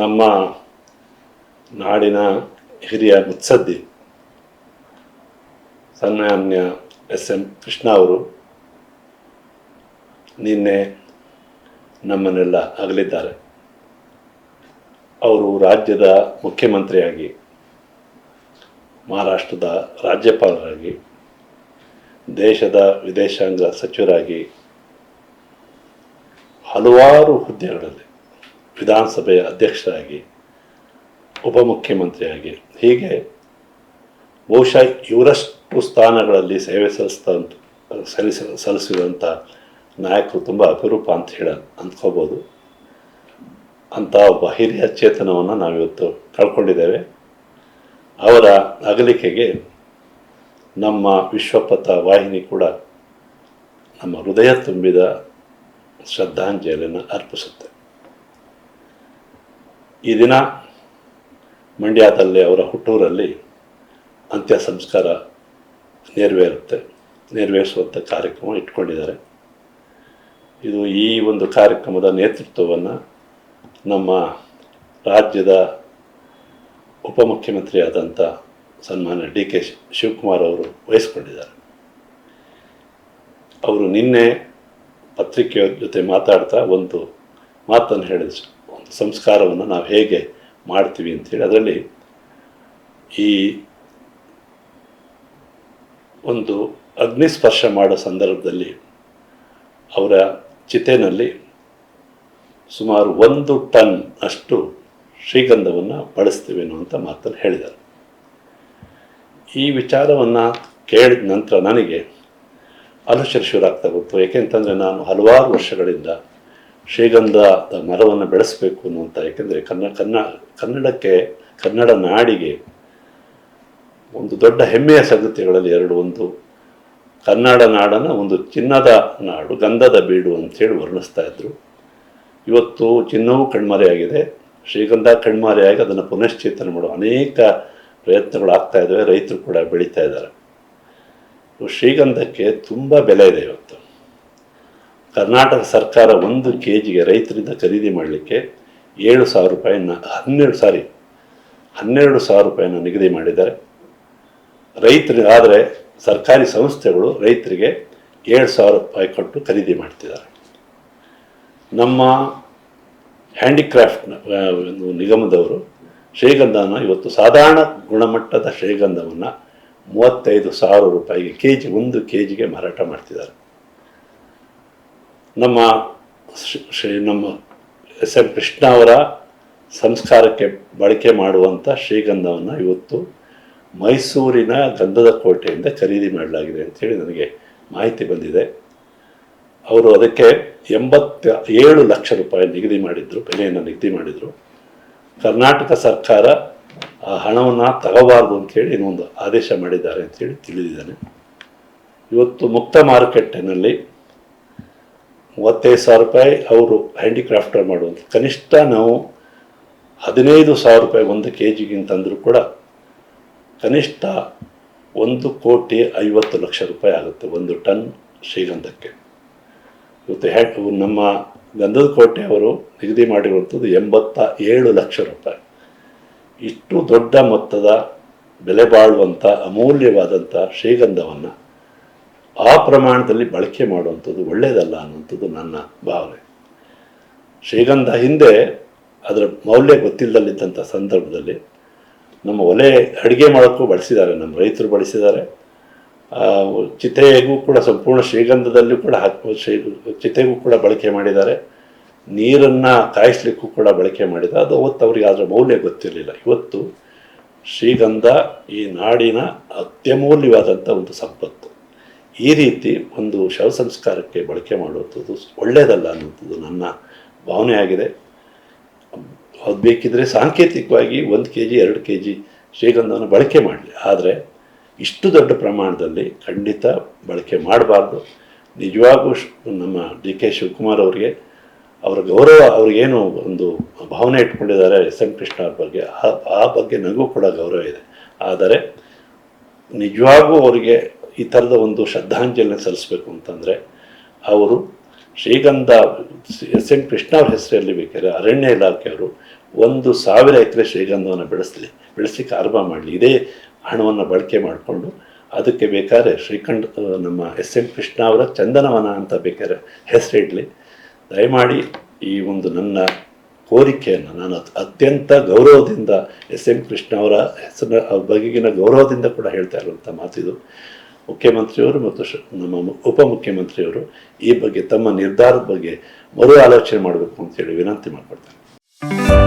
ನಮ್ಮ ನಾಡಿನ ಹಿರಿಯ ಮುತ್ಸದ್ದಿ ಸನ್ಮಾನ್ಯ ಎಸ್ ಎಂ ಕೃಷ್ಣ ಅವರು ನಿನ್ನೆ ನಮ್ಮನ್ನೆಲ್ಲ ಅಗಲಿದ್ದಾರೆ. ಅವರು ರಾಜ್ಯದ ಮುಖ್ಯಮಂತ್ರಿಯಾಗಿ, ಮಹಾರಾಷ್ಟ್ರದ ರಾಜ್ಯಪಾಲರಾಗಿ, ದೇಶದ ವಿದೇಶಾಂಗ ಸಚಿವರಾಗಿ ಹಲವಾರು ಹುದ್ದೆಗಳಲ್ಲಿ ವಿಧಾನಸಭೆಯ ಅಧ್ಯಕ್ಷರಾಗಿ ಉಪಮುಖ್ಯಮಂತ್ರಿಯಾಗಿ ಹೀಗೆ ಬಹುಶಃ ಇವರಷ್ಟು ಸ್ಥಾನಗಳಲ್ಲಿ ಸೇವೆ ಸಲ್ಲಿಸಿದಂಥ ಸಲ್ಲಿಸ ಸಲ್ಲಿಸಿರುವಂಥ ನಾಯಕರು ತುಂಬ ಅಪರೂಪ ಅಂತ ಹೇಳ, ಅಂದ್ಕೋಬೋದು. ಅಂಥ ಒಬ್ಬ ಹಿರಿಯ ಚೇತನವನ್ನು ನಾವಿವತ್ತು ಕಳ್ಕೊಂಡಿದ್ದೇವೆ. ಅವರ ಅಗಲಿಕೆಗೆ ನಮ್ಮ ವಿಶ್ವಪಥ ವಾಹಿನಿ ಕೂಡ ನಮ್ಮ ಹೃದಯ ತುಂಬಿದ ಶ್ರದ್ಧಾಂಜಲಿಯನ್ನು ಅರ್ಪಿಸುತ್ತೆ. ಈ ದಿನ ಮಂಡ್ಯದಲ್ಲಿ, ಅವರ ಹುಟ್ಟೂರಲ್ಲಿ ಅಂತ್ಯ ಸಂಸ್ಕಾರ ನೆರವೇರುತ್ತೆ ನೆರವೇರಿಸುವಂಥ ಕಾರ್ಯಕ್ರಮ ಇಟ್ಕೊಂಡಿದ್ದಾರೆ. ಇದು ಈ ಒಂದು ಕಾರ್ಯಕ್ರಮದ ನೇತೃತ್ವವನ್ನು ನಮ್ಮ ರಾಜ್ಯದ ಉಪಮುಖ್ಯಮಂತ್ರಿಯಾದಂಥ ಸನ್ಮಾನ್ಯ ಡಿ ಕೆ ಶಿವಕುಮಾರ್ ಅವರು ವಹಿಸ್ಕೊಂಡಿದ್ದಾರೆ. ಅವರು ನಿನ್ನೆ ಪತ್ರಿಕೆಯ ಜೊತೆ ಮಾತಾಡ್ತಾ ಒಂದು ಮಾತನ್ನು ಹೇಳಿದ್ರು. ಸಂಸ್ಕಾರವನ್ನು ನಾವು ಹೇಗೆ ಮಾಡ್ತೀವಿ ಅಂಥೇಳಿ ಅದರಲ್ಲಿ ಈ ಒಂದು ಅಗ್ನಿಸ್ಪರ್ಶ ಮಾಡೋ ಸಂದರ್ಭದಲ್ಲಿ ಅವರ ಚಿತೆನಲ್ಲಿ ಸುಮಾರು ಒಂದು ಟನ್ ಅಷ್ಟು ಶ್ರೀಗಂಧವನ್ನು ಬಳಸ್ತೀವಿ ಅನ್ನುವಂಥ ಮಾತನ್ನು ಹೇಳಿದರು ಈ ವಿಚಾರವನ್ನು ಕೇಳಿದ ನಂತರ ನನಗೆ ಅನುಶರ ಶುರು ಆಗ್ತಾ ಗೊತ್ತು. ಏಕೆಂತಂದರೆ ನಾನು ಹಲವಾರು ವರ್ಷಗಳಿಂದ ಶ್ರೀಗಂಧದ ಮರವನ್ನು ಬೆಳೆಸಬೇಕು ಅನ್ನುವಂಥ ಏಕೆಂದರೆ ಕನ್ನ ಕನ್ನ, ಕನ್ನಡಕ್ಕೆ, ಕನ್ನಡ ನಾಡಿಗೆ ಒಂದು ದೊಡ್ಡ ಹೆಮ್ಮೆಯ ಸಂಗತಿಗಳಲ್ಲಿ ಎರಡು, ಒಂದು ಕನ್ನಡ ನಾಡನ್ನು ಒಂದು ಚಿನ್ನದ ನಾಡು, ಗಂಧದ ಬೀಡು ಅಂತೇಳಿ ವರ್ಣಿಸ್ತಾ ಇದ್ರು. ಇವತ್ತು ಚಿನ್ನವೂ ಕಣ್ಮರೆಯಾಗಿದೆ. ಶ್ರೀಗಂಧ ಕಣ್ಮರೆಯಾಗಿ ಅದನ್ನು ಪುನಶ್ಚೇತನ ಮಾಡುವ ಅನೇಕ ಪ್ರಯತ್ನಗಳು ಆಗ್ತಾ ಇದ್ದಾವೆ ರೈತರು ಕೂಡ ಬೆಳೀತಾ ಇದ್ದಾರೆ. ಶ್ರೀಗಂಧಕ್ಕೆ ತುಂಬ ಬೆಲೆ ಇದೆ ಇವತ್ತು. ಕರ್ನಾಟಕ ಸರ್ಕಾರ ಒಂದು ಕೆ ಜಿಗೆ ರೈತರಿಂದ ಖರೀದಿ ಮಾಡಲಿಕ್ಕೆ ಏಳು ಸಾವಿರ ರೂಪಾಯಿನ ಹನ್ನೆರಡು ಸಾರಿ, ಹನ್ನೆರಡು ಸಾವಿರ ರೂಪಾಯಿನ ನಿಗದಿ ಮಾಡಿದ್ದಾರೆ. ರೈತರಿಗೆ ಆದರೆ ಸರ್ಕಾರಿ ಸಂಸ್ಥೆಗಳು ರೈತರಿಗೆ ಏಳು ಸಾವಿರ ರೂಪಾಯಿ ಕೊಟ್ಟು ಖರೀದಿ ಮಾಡ್ತಿದ್ದಾರೆ. ನಮ್ಮ ಹ್ಯಾಂಡಿಕ್ರಾಫ್ಟ್ ನಿಗಮದವರು ಶ್ರೀಗಂಧನ ಇವತ್ತು ಸಾಧಾರಣ ಗುಣಮಟ್ಟದ ಶ್ರೀಗಂಧವನ್ನು ಮೂವತ್ತೈದು ಸಾವಿರ ರೂಪಾಯಿಗೆ ಕೆ ಜಿ ಒಂದು ಕೆ ಜಿಗೆ ಮಾರಾಟ ಮಾಡ್ತಿದ್ದಾರೆ. ನಮ್ಮ ಶ್ರೀ- ನಮ್ಮ ಎಸ್ ಎಂ ಕೃಷ್ಣ ಅವರ ಸಂಸ್ಕಾರಕ್ಕೆ ಬಳಕೆ ಮಾಡುವಂಥ ಶ್ರೀಗಂಧವನ್ನು ಇವತ್ತು ಮೈಸೂರಿನ ಗಂಧದ ಕೋಟೆಯಿಂದ ಖರೀದಿ ಮಾಡಲಾಗಿದೆ ಅಂಥೇಳಿ ನನಗೆ ಮಾಹಿತಿ ಬಂದಿದೆ. ಅವರು ಅದಕ್ಕೆ ಎಂಬತ್ತ ಏಳು ಲಕ್ಷ ರೂಪಾಯಿ ನಿಗದಿ ಮಾಡಿದ್ರು, ಬೆಲೆಯನ್ನು ನಿಗದಿ ಮಾಡಿದರು. ಕರ್ನಾಟಕ ಸರ್ಕಾರ ಆ ಹಣವನ್ನು ತಗೋಬಾರ್ದು ಅಂಥೇಳಿ ಇನ್ನೊಂದು ಆದೇಶ ಮಾಡಿದ್ದಾರೆ ಅಂತೇಳಿ ತಿಳಿದಿದ್ದಾನೆ. ಇವತ್ತು ಮುಕ್ತ ಮಾರುಕಟ್ಟೆನಲ್ಲಿ ಮೂವತ್ತೈದು ಸಾವಿರ ರೂಪಾಯಿ ಅವರು ಹ್ಯಾಂಡಿಕ್ರಾಫ್ಟರ್ ಮಾಡುವಂಥ ಕನಿಷ್ಠ ನಾವು ಹದಿನೈದು ಸಾವಿರ ರೂಪಾಯಿ ಒಂದು ಕೆ ಜಿಗಿಂತ ಅಂದರೂ ಕೂಡ ಕನಿಷ್ಠ ಒಂದು ಕೋಟಿ ಐವತ್ತು ಲಕ್ಷ ರೂಪಾಯಿ ಆಗುತ್ತೆ ಒಂದು ಟನ್ ಶ್ರೀಗಂಧಕ್ಕೆ. ಇವತ್ತು ಹ್ಯಾಟ್ ನಮ್ಮ ಗಂಧದ ಕೋಟೆ ಅವರು ನಿಗದಿ ಮಾಡಿರುವಂಥದ್ದು ಎಂಬತ್ತ ಏಳು ಲಕ್ಷ ರೂಪಾಯಿ. ಇಷ್ಟು ದೊಡ್ಡ ಮೊತ್ತದ ಬೆಲೆ ಬಾಳುವಂಥ ಅಮೂಲ್ಯವಾದಂಥ ಶ್ರೀಗಂಧವನ್ನು ಆ ಪ್ರಮಾಣದಲ್ಲಿ ಬಳಕೆ ಮಾಡುವಂಥದ್ದು ಒಳ್ಳೆಯದಲ್ಲ ಅನ್ನುವಂಥದ್ದು ನನ್ನ ಭಾವನೆ. ಶ್ರೀಗಂಧ ಹಿಂದೆ ಅದರ ಮೌಲ್ಯ ಗೊತ್ತಿಲ್ಲದಲ್ಲಿದ್ದಂಥ ಸಂದರ್ಭದಲ್ಲಿ ನಮ್ಮ ಒಲೆ ಅಡುಗೆ ಮಾಡೋಕ್ಕೂ ಬಳಸಿದ್ದಾರೆ, ನಮ್ಮ ರೈತರು ಬಳಸಿದ್ದಾರೆ. ಚಿತೆಗೂ ಕೂಡ ಸಂಪೂರ್ಣ ಶ್ರೀಗಂಧದಲ್ಲೂ ಕೂಡ ಹಾಕಿ ಶ್ರೀ, ಚಿತೆಗೂ ಕೂಡ ಬಳಕೆ ಮಾಡಿದ್ದಾರೆ. ನೀರನ್ನು ಕಾಯಿಸ್ಲಿಕ್ಕೂ ಕೂಡ ಬಳಕೆ ಮಾಡಿದ್ದಾರೆ. ಅದು ಅವತ್ತು ಅವರಿಗೆ ಅದರ ಮೌಲ್ಯ ಗೊತ್ತಿರಲಿಲ್ಲ. ಇವತ್ತು ಶ್ರೀಗಂಧ ಈ ನಾಡಿನ ಅತ್ಯಮೂಲ್ಯವಾದಂಥ ಒಂದು ಸಂಪತ್ತು. ಈ ರೀತಿ ಒಂದು ಶವ ಸಂಸ್ಕಾರಕ್ಕೆ ಬಳಕೆ ಮಾಡುವಂಥದ್ದು ಒಳ್ಳೆಯದಲ್ಲ ಅನ್ನುವಂಥದ್ದು ನನ್ನ ಭಾವನೆ ಆಗಿದೆ ಅದು ಬೇಕಿದ್ದರೆ ಸಾಂಕೇತಿಕವಾಗಿ ಒಂದು ಕೆ ಜಿ ಎರಡು ಕೆ ಜಿ ಶ್ರೀಗಂಧವನ್ನು ಬಳಕೆ ಮಾಡಲಿ. ಆದರೆ ಇಷ್ಟು ದೊಡ್ಡ ಪ್ರಮಾಣದಲ್ಲಿ ಖಂಡಿತ ಬಳಕೆ ಮಾಡಬಾರ್ದು. ನಿಜವಾಗೂ ನಮ್ಮ ಡಿ ಕೆ ಶಿವಕುಮಾರ್ ಅವರಿಗೆ, ಅವರ ಗೌರವ, ಅವ್ರಿಗೇನು ಒಂದು ಭಾವನೆ ಇಟ್ಕೊಂಡಿದ್ದಾರೆ ಎಸ್ ಎಂ ಕೃಷ್ಣ ಅವ್ರ ಬಗ್ಗೆ. ಆ- ಆ ಬಗ್ಗೆ ನನಗೂ ಕೂಡ ಗೌರವ ಇದೆ. ಆದರೆ ನಿಜವಾಗೂ ಅವರಿಗೆ ಈ ಥರದ ಒಂದು ಶ್ರದ್ಧಾಂಜಲಿ ಸಲ್ಲಿಸಬೇಕು ಅಂತಂದರೆ, ಅವರು ಶ್ರೀಗಂಧ, ಎಸ್ ಎನ್ ಕೃಷ್ಣ ಅವ್ರ ಹೆಸರಲ್ಲಿ ಬೇಕಾದ್ರೆ ಅರಣ್ಯ ಇಲಾಖೆಯವರು ಒಂದು ಸಾವಿರ ಎಕರೆ ಶ್ರೀಗಂಧವನ್ನು ಬೆಳೆಸಲಿ, ಬೆಳೆಸಿ ಆರಂಭ ಮಾಡಲಿ, ಇದೇ ಹಣವನ್ನು ಬಳಕೆ ಮಾಡಿಕೊಂಡು ಅದಕ್ಕೆ ಬೇಕಾದ್ರೆ ಶ್ರೀಕಂಠ, ನಮ್ಮ ಎಸ್ ಎಂ ಕೃಷ್ಣ ಅವರ ಚಂದನವನ ಅಂತ ಬೇಕಾದ್ರೆ ಹೆಸರಿಡಲಿ. ದಯಮಾಡಿ ಈ ಒಂದು ನನ್ನ ಕೋರಿಕೆಯನ್ನು, ನಾನು ಅತ್- ಅತ್ಯಂತ ಗೌರವದಿಂದ ಎಸ್ ಎಂ ಕೃಷ್ಣ ಅವರ ಹೆಸರಿನ ಬಗೆಗಿನ ಗೌರವದಿಂದ ಕೂಡ ಹೇಳ್ತಾ ಇರುವಂಥ ಮಾತಿದು. ಮುಖ್ಯಮಂತ್ರಿಯವರು ಮತ್ತು ನಮ್ಮ ಉಪಮುಖ್ಯಮಂತ್ರಿಯವರು ಈ ಬಗ್ಗೆ ತಮ್ಮ ನಿರ್ಧಾರದ ಬಗ್ಗೆ ಮರು ಆಲೋಚನೆ ಮಾಡಬೇಕು ಅಂತೇಳಿ ವಿನಂತಿ ಮಾಡ್ಕೊಡ್ತೇನೆ